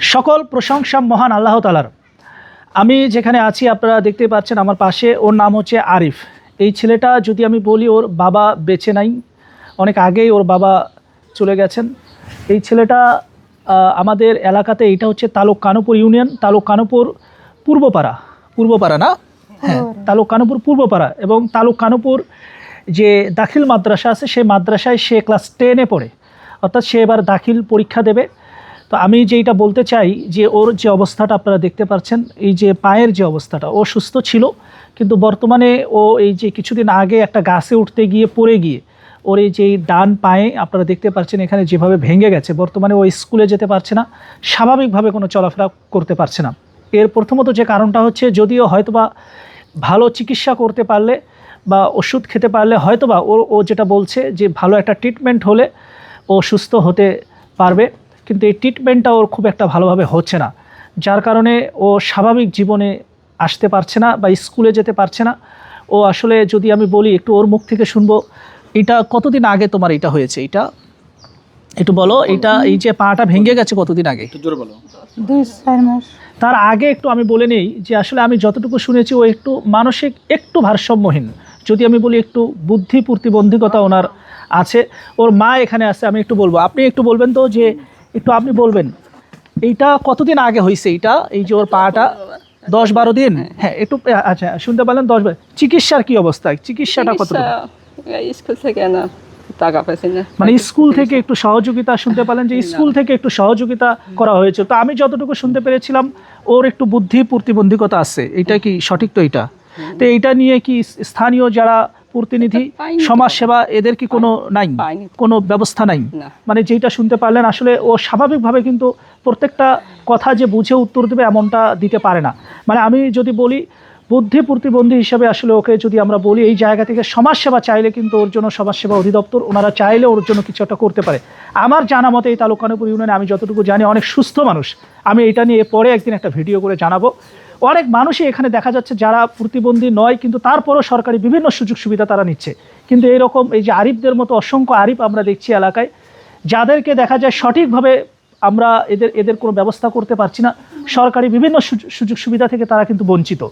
সকল প্রশংসা মহান আল্লাহ তালার আমি যেখানে আছি আপনারা দেখতে পাচ্ছেন আমার পাশে ওর নাম হচ্ছে আরিফ। এই ছেলেটা যদি আমি বলি ওর বাবা বেঁচে নাই। অনেক আগেই ওর বাবা চলে গেছেন। এই ছেলেটা আমাদের এলাকাতে এটা হচ্ছে তালুক কানুপুর ইউনিয়ন তালুক কানুপুর পূর্বপাড়া। পূর্বপাড়া না? হ্যাঁ তালুক কানুপুর পূর্বপাড়া এবং তালুক কানুপুর যে দাখিল মাদ্রাসা আছে সেই মাদ্রাসায় সে ক্লাস টেনে পড়ে। অর্থাৎ সে এবার দাখিল পরীক্ষা দেবে। তো আমি যেইটা বলতে চাই যে ওর যে অবস্থাটা আপনারা দেখতে পাচ্ছেন, এই যে পায়ের যে অবস্থাটা, ও সুস্থ ছিল, কিন্তু বর্তমানে ও এই যে কিছুদিন আগে একটা গাছে উঠতে গিয়ে পড়ে গিয়ে ওর এই যে ডান পায়ে আপনারা দেখতে পাচ্ছেন, এখানে যেভাবে ভেঙে গেছে, বর্তমানে ও স্কুলে যেতে পারছে না, স্বাভাবিকভাবে কোনো চলাফেরা করতে পারছে না। এর প্রথমত যে কারণটা হচ্ছে, যদিও হয়তোবা ভালো চিকিৎসা করতে পারলে বা ওষুধ খেতে পারলে, হয়তোবা ও ও যেটা বলছে যে ভালো একটা ট্রিটমেন্ট হলে ও সুস্থ হতে পারবে। কিন্তু এই ট্রিটমেন্টটা ওর খুব একটা ভালোভাবে হচ্ছে না। যার কারণে ও স্বাভাবিক জীবনে আসতে পারছে না বা স্কুলে যেতে পারছে না। ও আসলে যদি আমি বলি একটু ওর মুখ থেকে শুনব এটা কতদিন আগে তোমার এটা হয়েছে? এটা একটু বলো এটা এই যে পাটা ভেঙে গেছে কতদিন আগে? তার আগে একটু আমি বলে নেই যে আসলে আমি যতটুকু শুনেছি ও একটু মানসিক একটু ভারসাম্যহীন। যদি আমি বলি একটু বুদ্ধি প্রতিবন্ধকতা ওনার আছে ওর মা এখানে আছে আমি একটু বলব। আপনি একটু বলবেন তো যে একটু আপনি বলবেন। এইটা কতদিন আগে হয়েছে এইটা? এই যে ওর পাটা দশ বারো দিন? হ্যাঁ। একটু আচ্ছা শুনতে পারলেন দশ বারো। চিকিৎসার কি অবস্থা? চিকিৎসাটা কত স্কুল থেকে না টাকা পাইছি না। মানে স্কুল থেকে একটু সহযোগিতা শুনতে পেলেন যে স্কুল থেকে একটু সহযোগিতা করা হয়েছে। তো আমি যতটুকু শুনতে পেরেছিলাম ওর একটু বুদ্ধি প্রতিবন্ধকতা আছে। এটা কি সঠিক তো এটা তো এইটা নিয়ে কি স্থানীয় যারা প্রতিনিধি পাইনি তো। সমাজসেবা এদের কি কোনো নাই? কোনো ব্যবস্থা নাই? মানে যেটা শুনতে পারলেন আসলে ও স্বাভাবিকভাবে কিন্তু প্রত্যেকটা কথা যে বুঝে উত্তর দেবে এমনটা দিতে পারে না। মানে আমি যদি বলি বুদ্ধি প্রতিবন্ধী হিসেবে আসলে ওকে যদি আমরা বলি এই জায়গা থেকে সমাজসেবা চাইলে কিন্তু ওর জন্য সমাজসেবা অধিদপ্তর ওনারা চাইলে ওর জন্য কিছু একটা করতে পারে। আমার জানা মতে এই তালুকানপুর ইউনিয়নে আমি যতটুকু জানি অনেক সুস্থ মানুষ। আমি এটা নিয়ে পরে একদিন একটা ভিডিও করে জানাব। অনেক মানুষই এখানে দেখা যাচ্ছে যারা প্রতিবন্ধী নয়, কিন্তু তারপরও সরকারি বিভিন্ন সুযোগ সুবিধা তারা নিচ্ছে। কিন্তু এরকম এই যে আরিফদের মতো অসংখ্য আরিফ আমরা দেখছি এলাকায়, যাদেরকে দেখা যায় সঠিকভাবে আমরা এদের এদের কোনো ব্যবস্থা করতে পারছি না। সরকারি বিভিন্ন সুযোগ- সুবিধা থেকে তারা কিন্তু বঞ্চিত।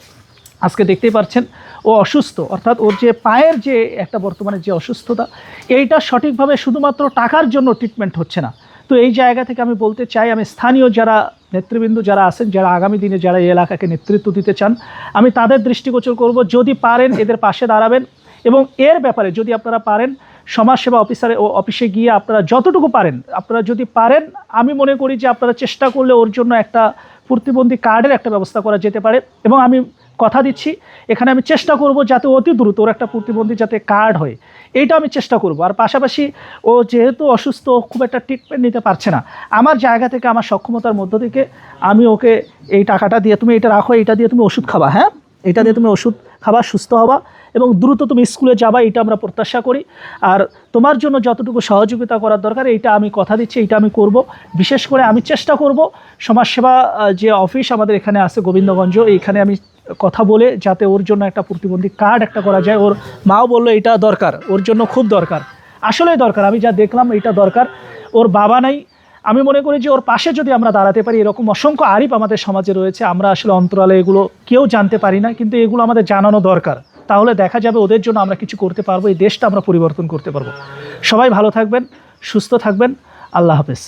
আজকে দেখতেই পাচ্ছেন, ও অসুস্থ, অর্থাৎ ওর যে পায়ের যে একটা বর্তমানে যে অসুস্থতা, এইটা সঠিকভাবে শুধুমাত্র টাকার জন্য ট্রিটমেন্ট হচ্ছে না। তো এই জায়গা থেকে আমি বলতে চাই, আমি স্থানীয় যারা নেতৃবৃন্দ যারা আছেন, যারা আগামী দিনে যারা এই এলাকাকে নেতৃত্ব দিতে চান, আমি তাদের দৃষ্টিগোচর করব। যদি পারেন এদের পাশে দাঁড়াবেন এবং এর ব্যাপারে যদি আপনারা পারেন, সমাজসেবা অফিসারে ও অফিসে গিয়ে আপনারা যতটুকু পারেন, আপনারা যদি পারেন, আমি মনে করি যে আপনারা চেষ্টা করলে ওর জন্য একটা প্রতিবন্ধী কার্ডের একটা ব্যবস্থা করা যেতে পারে। এবং আমি কথা দিচ্ছি, এখানে আমি চেষ্টা করব যাতে অতি দ্রুত ওর একটা প্রতিবন্ধী যাতে কার্ড হয়। এইটা আমি চেষ্টা করব। আর পাশাপাশি ও যেহেতু অসুস্থ, খুব একটা ট্রিটমেন্ট নিতে পারছে না, আমার জায়গা থেকে, আমার সক্ষমতার মধ্য থেকে আমি ওকে এই টাকাটা দিয়ে, তুমি এটা রাখো, এটা দিয়ে তুমি ওষুধ খাবা হ্যাঁ? এটা দিয়ে তুমি ওষুধ খাবা, সুস্থ হবা এবং দ্রুত তুমি স্কুলে যাবা, এটা আমরা প্রত্যাশা করি। আর তোমার জন্য যতটুকু সহযোগিতা করার দরকার, এইটা আমি কথা দিচ্ছি এটা আমি করব। বিশেষ করে আমি চেষ্টা করব সমাজসেবা যে অফিস আমাদের এখানে আছে গোবিন্দগঞ্জ, এইখানে আমি কথা বলে যাতে ওর জন্য একটা প্রতিবন্ধী কার্ড একটা করা যায়। ওর মাও বলল এটা দরকার, ওর জন্য খুব দরকার। আসলেই দরকার, আমি যা দেখলাম এটা দরকার। ওর বাবা নাই আমি মনে করি যে ওর পাশে যদি আমরা দাঁড়াতে পারি, এরকম অসংখ্য আরিফ আমাদের সমাজে রয়েছে, আমরা আসলে অন্তরালে এগুলো কেউ জানতে পারি না, কিন্তু এগুলো আমাদের জানানো দরকার। তাহলে দেখা যাবে ওদের জন্য আমরা কিছু করতে পারব, এই দেশটা আমরা পরিবর্তন করতে পারব। সবাই ভালো থাকবেন, সুস্থ থাকবেন, আল্লাহ হাফেজ।